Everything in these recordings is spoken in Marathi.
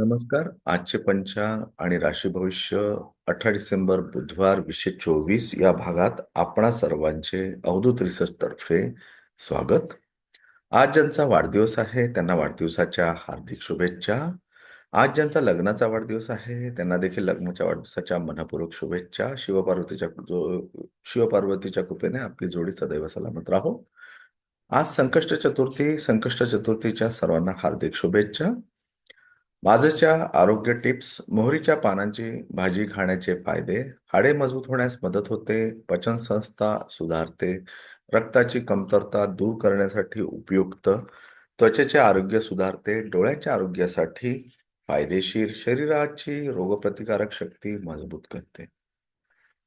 नमस्कार. आजचे पंचांग आणि राशी भविष्य अठरा डिसेंबर बुधवार वीसशे चोवीस या भागात आपणा सर्वांचे अवधूत रिसर्च तर्फे स्वागत. आज ज्यांचा वाढदिवस आहे त्यांना वाढदिवसाच्या हार्दिक शुभेच्छा. आज ज्यांचा लग्नाचा वाढदिवस आहे त्यांना देखील लग्नाच्या वाढदिवसाच्या मनपूर्वक शुभेच्छा. शिवपार्वतीच्या जो शिवपार्वतीच्या कृपेने आपली जोडी सदैव सलामत राहो. आज संकष्ट चतुर्थी संकष्ट चतुर्थीच्या सर्वांना हार्दिक शुभेच्छा. माझच्या आरोग्य टिप्स मोहरीच्या पानांची भाजी खाण्याचे फायदे हाडे मजबूत होण्यास मदत होते पचन संस्था सुधारते रक्ताची कमतरता दूर करण्यासाठी उपयुक्त त्वचेचे आरोग्य सुधारते डोळ्याच्या आरोग्यासाठी फायदेशीर शरीराची रोगप्रतिकारक शक्ती मजबूत करते.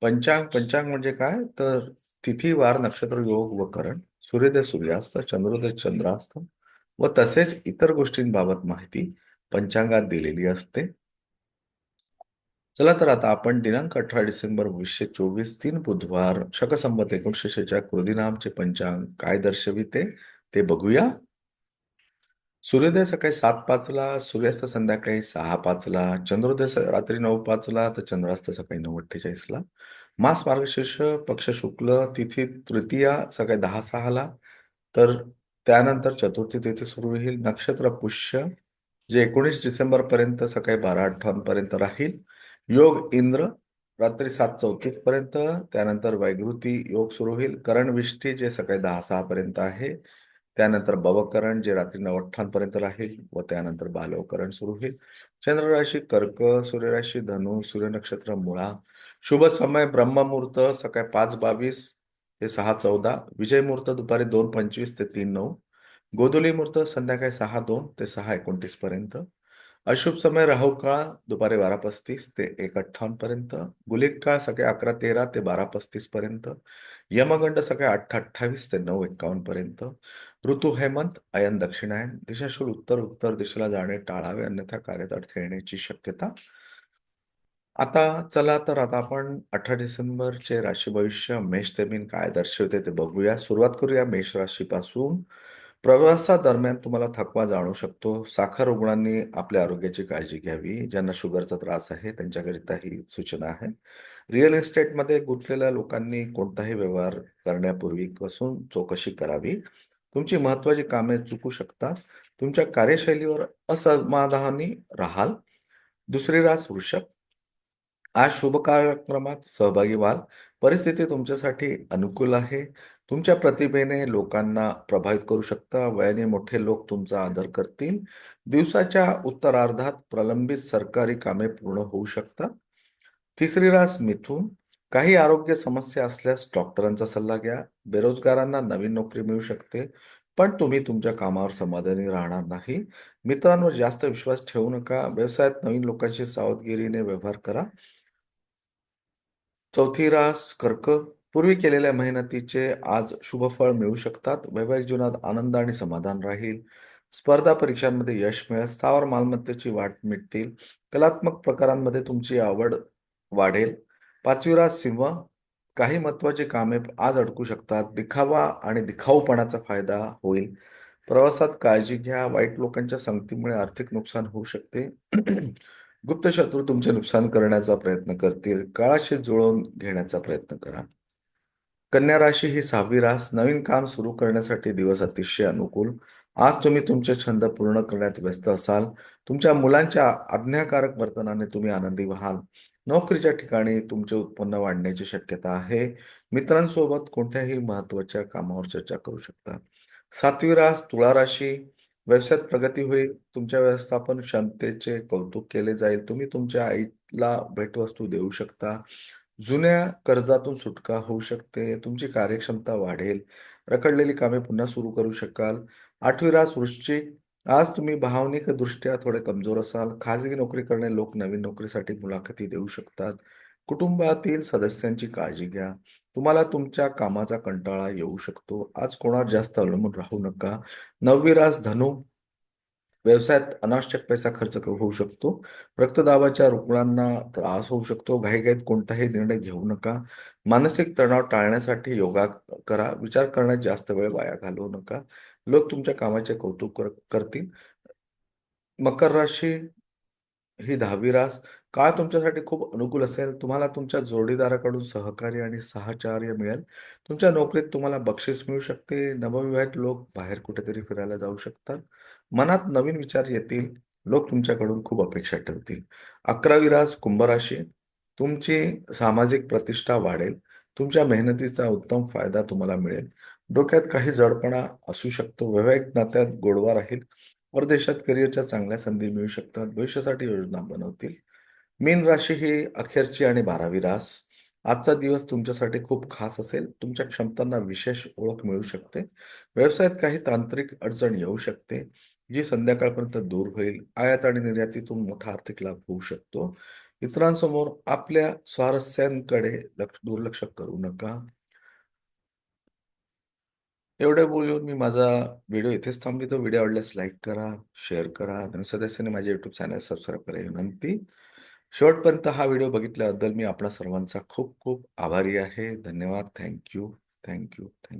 पंचांग पंचांग म्हणजे काय? तर तिथी वार नक्षत्र योग व करण सूर्योदय सूर्यास्त चंद्रोदय चंद्रास्त व तसेच इतर गोष्टींबाबत माहिती पंचांगात दिलेली असते. चला तर आता आपण दिनांक अठरा डिसेंबर वीसशे चोवीस तीन बुधवार शकसंबत एकोणीशे शेच्या कृदिनामचे पंचांग काय दर्शविते ते बघूया. सूर्योदय सकाळी सात पाचला सूर्यास्त संध्याकाळी सहा पाचला चंद्रोदय रात्री नऊ पाचला तर चंद्रास्त सकाळी नऊ अठ्ठेचाळीसला. मास मार्गशीर्ष पक्ष शुक्ल तिथी तृतीया सकाळी दहा सहाला तर त्यानंतर चतुर्थी तिथी सुरू होईल नक्षत्र पुष्य जे एकोणीस डिसेंबर पर्यंत सकाळी बारा अठ्ठावन्नपर्यंत राहील. योग इंद्र रात्री सात चौतीस पर्यंत त्यानंतर वैगृती योग सुरू होईल. करण विष्ठी जे सकाळी दहा सहा पर्यंत आहे त्यानंतर बवकरण जे रात्री नऊ राहील व त्यानंतर बालवकरण सुरू होईल. चंद्र राशी कर्क सूर्यराशी धनु सूर्य नक्षत्र मुळा. शुभ समय ब्रह्ममुहूर्त सकाळी पाच बावीस ते सहा चौदा. विजय मुहूर्त दुपारी दोन पंचवीस ते तीन नऊ. गोधुली मुहूर्त संध्याकाळी सहा दोन ते सहा एकोणतीस पर्यंत. अशुभ समय राहू काळ दुपारी बारा पस्तीस ते एक अठ्ठावन्न पर्यंत. गुलिक काळ सकाळी अकरा तेरा ते बारा पस्तीस पर्यंत. यमगंड सकाळी अठ्ठा अठ्ठावीस ते नऊ एक्कावन्न पर्यंत. ऋतू हेमंत अयन दक्षिणायन दिशाशूल उत्तर उत्तर दिशेला जाणे टाळावे अन्यथा कार्यात अडथळे येण्याची शक्यता. आता चला तर आता आपण अठरा डिसेंबरचे राशी भविष्य मेष ते मीन काय दर्शवते ते बघूया. सुरुवात करूया मेष राशीपासून. प्रवासादरम्यान तुम्हाला थकवा जाणू शकतो. साखर रुग्णांनी आपल्या आरोग्याची काळजी घ्यावी. ज्यांना शुगरचा त्रास आहे त्यांच्याकरिता ही सूचना आहे. रिअल इस्टेटमध्ये गुंतलेल्या लोकांनी कोणताही व्यवहार करण्यापूर्वी कसून चौकशी करावी? तुमची महत्वाची कामे चुकू शकतात. तुमच्या कार्यशैलीवर असमाधानी राहाल. दुसरी रास वृषभ. आज शुभ कार्यक्रमात सहभागी व्हाल. परिस्थिती तुमच्यासाठी अनुकूल आहे. तुमच्या प्रतिभेने लोकांना प्रभावित करू शकता. वयाने मोठे लोक तुमचा आदर करतील. दिवसाच्या उत्तरार्धात प्रलंबित सरकारी कामे पूर्ण होऊ शकतात. तिसरी रास मिथून. काही आरोग्य समस्या असल्यास डॉक्टरांचा सल्ला घ्या. बेरोजगारांना नवीन नोकरी मिळू शकते. पण तुम्ही तुमच्या कामावर समाधानी राहणार नाही. मित्रांवर जास्त विश्वास ठेवू नका. व्यवसायात नवीन लोकांशी सावधगिरीने व्यवहार करा. चौथी रास कर्क पूर्वी केलेल्या मेहनतीचे आज शुभफळ मिळू शकतात. वैवाहिक जीवनात आनंद आणि समाधान राहील. स्पर्धा परीक्षांमध्ये यश मिळेल. स्थावर मालमत्तेची वाट मिटतील. कलात्मक प्रकारांमध्ये तुमची आवड वाढेल. पाचवी रास सिंह. काही महत्वाची कामे आज अडकू शकतात. दिखावा आणि दिखाऊपणाचा फायदा होईल. प्रवासात काळजी घ्या. वाईट लोकांच्या संगतीमुळे आर्थिक नुकसान होऊ शकते. गुप्त शत्रू तुमचे नुकसान करण्याचा प्रयत्न करतील. काळाशी जुळवून घेण्याचा प्रयत्न करा. कन्या राशी ही सहावी रास. नवीन काम सुरू करण्यासाठी दिवस अतिशय अनुकूल. आज तुम्ही तुमचे छंद पूर्ण करण्यात व्यस्त असाल. तुमच्या मुलांच्या आज्ञाकारक वर्तनाने तुम्ही आनंदी व्हाल. नोकरीच्या ठिकाणी तुमचे उत्पन्न वाढण्याची शक्यता आहे. मित्रांसोबत कोणत्याही महत्त्वाच्या कामावर चर्चा करू शकता. सातवी रास तुळा राशी. व्यवसायात प्रगती होईल तुमच्या व्यवस्थापन क्षमतेचे कौतुक केले जाईल तुम्ही तुमच्या आईला भेटवस्तू देऊ शकता. जुन्या कर्जातून सुटका होऊ शकते तुमची कार्यक्षमता वाढेल. रखडलेली कामे पुन्हा सुरू करू शकाल. आठवी रास वृश्चिक आज तुम्ही भावनिक दृष्ट्या थोडे कमजोर असाल. खाजगी नोकरी करणे लोक नवीन नोकरीसाठी मुलाखती देऊ शकतात. कुटुंबातील सदस्यांची काळजी घ्या. तुम्हाला तुमच्या कामाचा कंटाळा येऊ शकतो. आज कोणावर जास्त अवलंबून राहू नका. नववी रास धनु व्यवसायात अनावश्यक पैसा खर्च होऊ शकतो. रक्तदाबाच्या रुग्णांना त्रास होऊ शकतो. घाईघाईत कोणताही निर्णय घेऊ नका. मानसिक तणाव टाळण्यासाठी योगा करा. विचार करण्यात जास्त वेळ वाया घालवू नका. लोक तुमच्या कामाचे कौतुक करतील. मकर राशी ही दहावी रास काळ तुमच्यासाठी खूप अनुकूल असेल? तुम्हाला तुमच्या जोडीदाराकडून सहकार्य आणि सहचार्य मिळेल. तुमच्या नोकरीत तुम्हाला बक्षीस मिळू शकते. नवविवाहित लोक बाहेर कुठेतरी फिरायला जाऊ शकतात. मनात नवीन विचार येतील. लोक तुमच्याकडून खूप अपेक्षा ठेवतील. अकरावी रास कुंभराशी. तुमची सामाजिक प्रतिष्ठा वाढेल. तुमच्या मेहनतीचा उत्तम फायदा तुम्हाला मिळेल. डोक्यात काही जडपणा असू शकतो. वैवाहिक नात्यात गोडवा राहील. परदेशात करिअरच्या चांगल्या संधी मिळू शकतात. भविष्यासाठी योजना बनवतील. मीन राशी ही अखेरची आणि बारावी रास. आजचा दिवस तुमच्यासाठी खूप खास असेल. तुमच्या क्षमतांना विशेष ओळख मिळू शकते. व्यवसायात काही तांत्रिक अडचण येऊ शकते जी संध्याकाळपर्यंत दूर होईल. आयात आणि निर्यातीतून मोठा आर्थिक लाभ होऊ शकतो. इतरांसमोर आपल्या स्वारस्यांकडे लक्ष दुर्लक्ष करू नका. एवढं बोलून मी माझा व्हिडिओ इथेच थांबवितो. व्हिडिओ आवडल्यास लाईक करा शेअर करा नवीन सदस्याने माझ्या युट्यूब चॅनल सबस्क्राईब करा विनंती. शेवटपर्यंत हा व्हिडिओ बघितल्याबद्दल मी आपणा सर्वांचा खूप खूप आभारी आहे. धन्यवाद. Thank you. Thank you. Thank you.